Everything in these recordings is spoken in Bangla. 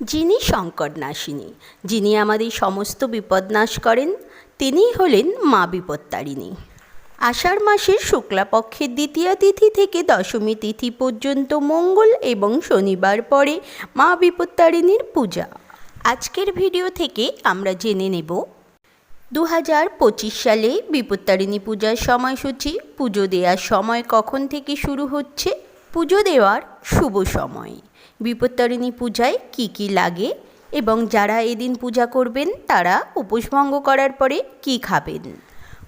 যিনি সংকট নাশিনী যিনি আমাদের সমস্ত বিপদ নাশ করেন তিনিই হলেন মা বিপত্তারিণী। আষাঢ় মাসের শুক্লাপক্ষের দ্বিতীয়া তিথি থেকে দশমী তিথি পর্যন্ত মঙ্গল এবং শনিবার পরে মা বিপত্তারিণীর পূজা। আজকের ভিডিও থেকে আমরা জেনে নেব দু হাজার পঁচিশ সালে বিপত্তারিণী পূজার সময়সূচি, পুজো দেওয়ার সময় কখন থেকে শুরু হচ্ছে, পুজো দেওয়ার শুভ সময়। বিপত্তারিণী পূজায় কি কি লাগে এবং যারা এদিন পূজা করবেন, তারা উপসভঙ্গ করার পরে কি খাবেন?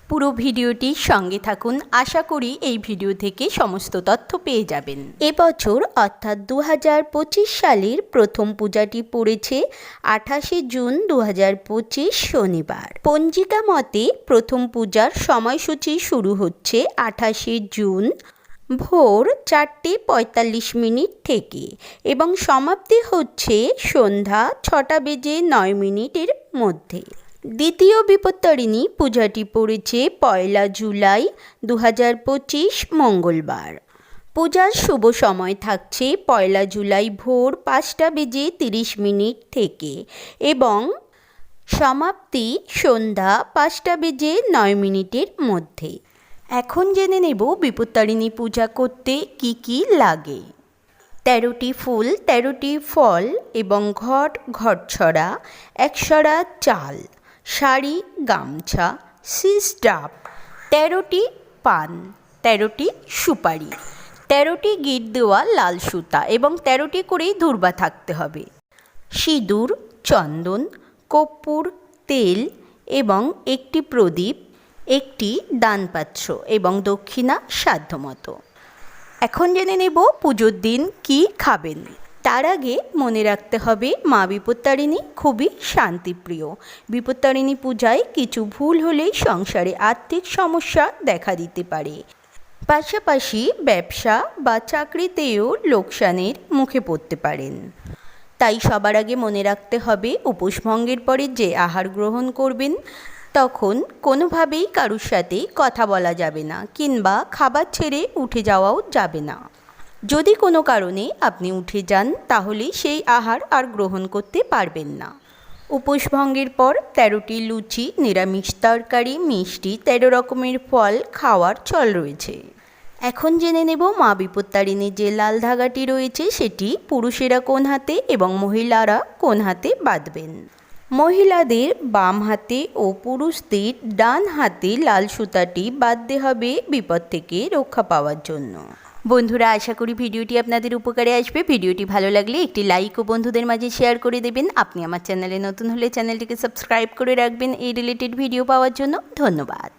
পুরো ভিডিওটির সঙ্গে থাকুন। আশা করি এই ভিডিও থেকে সমস্ত তথ্য পেয়ে যাবেন। এবছর অর্থাৎ দু হাজার পঁচিশ সালের প্রথম পূজাটি পড়েছে আঠাশে জুন দু হাজার পঁচিশ শনিবার। পঞ্জিকা মতে প্রথম পূজার সময়সূচি শুরু হচ্ছে আঠাশে জুন ভোর চারটে পঁয়তাল্লিশ মিনিট থেকে এবং সমাপ্তি হচ্ছে সন্ধ্যা ছটা বেজে নয় মিনিটের মধ্যে। দ্বিতীয় বিপত্তারিণী পূজাটি পড়েছে পয়লা জুলাই দু হাজার পঁচিশ মঙ্গলবার। পূজার শুভ সময় থাকছে পয়লা জুলাই ভোর পাঁচটা বেজে তিরিশ মিনিট থেকে এবং সমাপ্তি সন্ধ্যা পাঁচটা বেজে নয় মিনিটের মধ্যে। এখন জেনে নেব বিপত্তারিণী পূজা করতে কি কি লাগে। তেরোটি ফুল, তেরোটি ফল এবং ঘট, ঘটছড়া একশরা চাল, শাড়ি, গামছা সিস ডাব তেরোটি পান, তেরোটি সুপারি, তেরোটি গিট দেওয়া লাল সুতা এবং তেরোটি করেই ধূর্বা থাকতে হবে। সিঁদুর, চন্দন, কর্পূর, তেল এবং একটি প্রদীপ একটি দানপাত্র এবং দক্ষিণা সাধ্যমতো। এখন জেনে নেব পুজোর দিন কি খাবেন। তার আগে মনে রাখতে হবে, মা বিপত্তারিণী খুবই শান্তিপ্রিয়। বিপত্তারিণী পূজায় কিছু ভুল হলেই সংসারে আর্থিক সমস্যা দেখা দিতে পারে। পাশাপাশি ব্যবসা বা চাকরিতেও লোকসানের মুখে পড়তে পারেন। তাই সবার আগে মনে রাখতে হবে উপোসভঙ্গের পরে যে আহার গ্রহণ করবেন তখন কোনোভাবেই কারুর সাথে কথা বলা যাবে না কিংবা খাবার ছেড়ে উঠে যাওয়াও যাবে না। যদি কোনো কারণে আপনি উঠে যান, তাহলে সেই আহার আর গ্রহণ করতে পারবেন না। উপোসভঙ্গের পর তেরোটি লুচি, নিরামিষ তরকারি, মিষ্টি, তেরো রকমের ফল খাওয়ার চল রয়েছে। এখন জেনে নেব মা বিপত্তারিণীর যে লাল ধাগাটি রয়েছে, সেটি পুরুষেরা কোন হাতে এবং মহিলারা কোন হাতে বাঁধবেন। মহিলাদের বাম হাতে ও পুরুষদের ডান হাতে লাল সুতাটি বাঁধতে হবে বিপদ থেকে রক্ষা পাওয়ার জন্য। বন্ধুরা, আশা করি ভিডিওটি আপনাদের উপকারে আসবে। ভিডিওটি ভালো লাগলে একটি লাইক ও বন্ধুদের মাঝে শেয়ার করে দেবেন। আপনি আমার চ্যানেলে নতুন হলে চ্যানেলটিকে সাবস্ক্রাইব করে রাখবেন। এই রিলেটেড ভিডিও পাওয়ার জন্য ধন্যবাদ।